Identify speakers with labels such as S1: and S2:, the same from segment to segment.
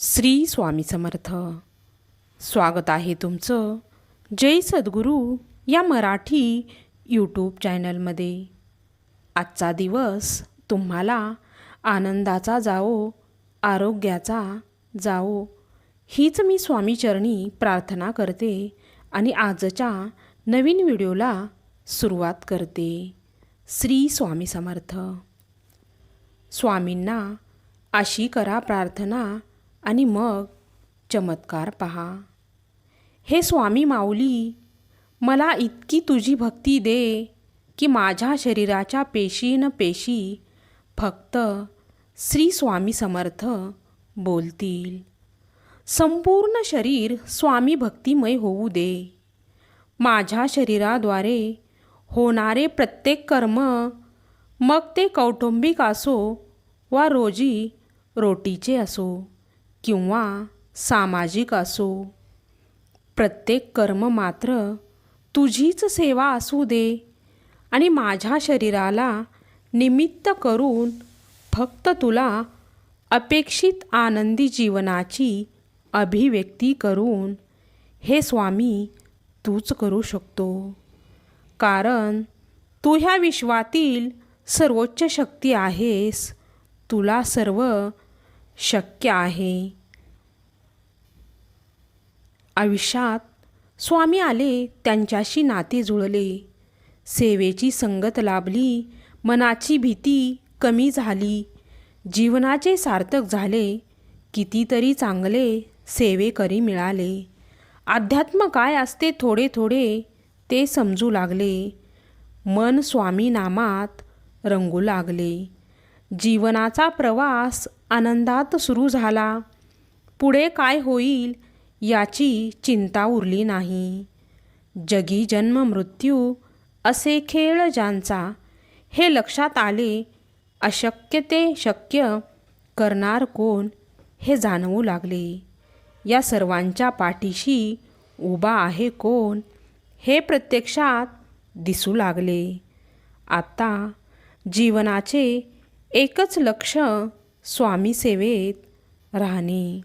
S1: श्री स्वामी समर्थ. स्वागत आहे तुमचं जय सद्गुरू या मराठी यूट्यूब चॅनलमध्ये. आजचा दिवस तुम्हाला आनंदाचा जाओ आरोग्याचा जाओ हीच मी स्वामीचरणी प्रार्थना करते आणि आजच्या नवीन व्हिडिओला सुरुवात करते. श्री स्वामी समर्थ. स्वामींना अशी करा प्रार्थना आणि मग चमत्कार पहा. हे स्वामी माऊली मला इतकी तुझी भक्ती दे की माझ्या शरीराच्या पेशी न पेशी फक्त श्री स्वामी समर्थ बोलतील. संपूर्ण शरीर स्वामी भक्तिमय होऊ दे. माझ्या शरीराद्वारे होणारे प्रत्येक कर्म मग ते कौटुंबिक असो वा रोजी रोटीचे असो. किंवा सामाजिक असो प्रत्येक कर्म मात्र तुझीच सेवा असू दे आणि माझ्या शरीराला निमित्त करून फक्त तुला अपेक्षित आनंदी जीवनाची अभिव्यक्ती करून हे स्वामी तूच करू शकतो. कारण तू ह्या विश्वातील सर्वोच्च शक्ती आहेस. तुला सर्व शक्य आहे. आयुष्यात स्वामी आले त्यांच्याशी नाते जुळले. सेवेची संगत लाभली मनाची भीती कमी झाली. जीवनाचे सार्थक झाले कितीतरी चांगले सेवेकरी मिळाले. अध्यात्म काय असते थोडे थोडे ते समजू लागले. मन स्वामी नामात रंगू लागले. जीवनाचा प्रवास आनंदात सुरू झाला. पुढे काय होईल याची चिंता उरली नाही. जगी जन्म मृत्यू असे खेळ ज्यांचा हे लक्षात आले अशक्य ते शक्य करणार कोण हे जाणवू लागले. या सर्वांच्या पाठीशी उभा आहे कोण हे प्रत्यक्षात दिसू लागले. आता जीवनाचे एकच लक्ष स्वामी सेवेत राहणे.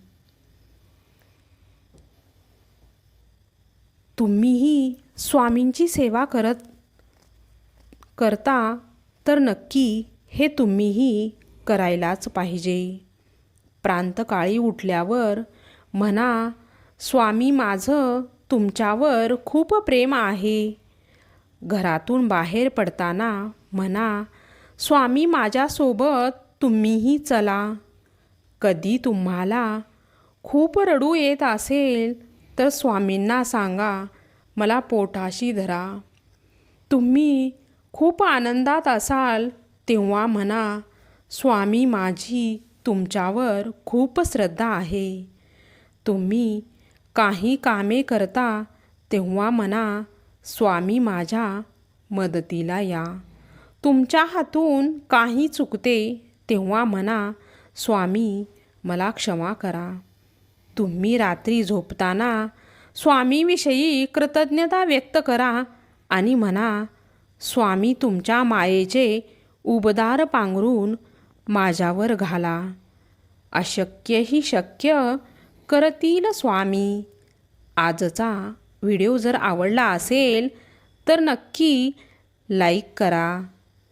S1: तुम्हीही स्वामींची सेवा करत करता तर नक्की हे तुम्हीही करायलाच पाहिजे. प्रांतकाळी उठल्यावर म्हणा स्वामी माझं तुमच्यावर खूप प्रेम आहे. घरातून बाहेर पडताना म्हणा स्वामी माझ्यासोबत तुम्हीही चला. कधी तुम्हाला खूप रडू येत असेल तर स्वामींना सांगा मला पोटाशी धरा. तुम्ही खूप आनंदात असाल तेव्हा म्हणा स्वामी माझी तुमच्यावर खूप श्रद्धा आहे. तुम्ही काही कामे करता तेव्हा म्हणा स्वामी माझ्या मदतीला या. तुमच्या हातून काही चुकते तेव्हा म्हणा स्वामी मला क्षमा करा. तुम्ही रात्री झोपताना स्वामीविषयी कृतज्ञता व्यक्त करा आणि म्हणा स्वामी तुमच्या मायेचे उबदार पांघरून माझ्यावर घाला. अशक्यही शक्य करतील स्वामी. आजचा व्हिडिओ जर आवडला असेल तर नक्की लाईक करा.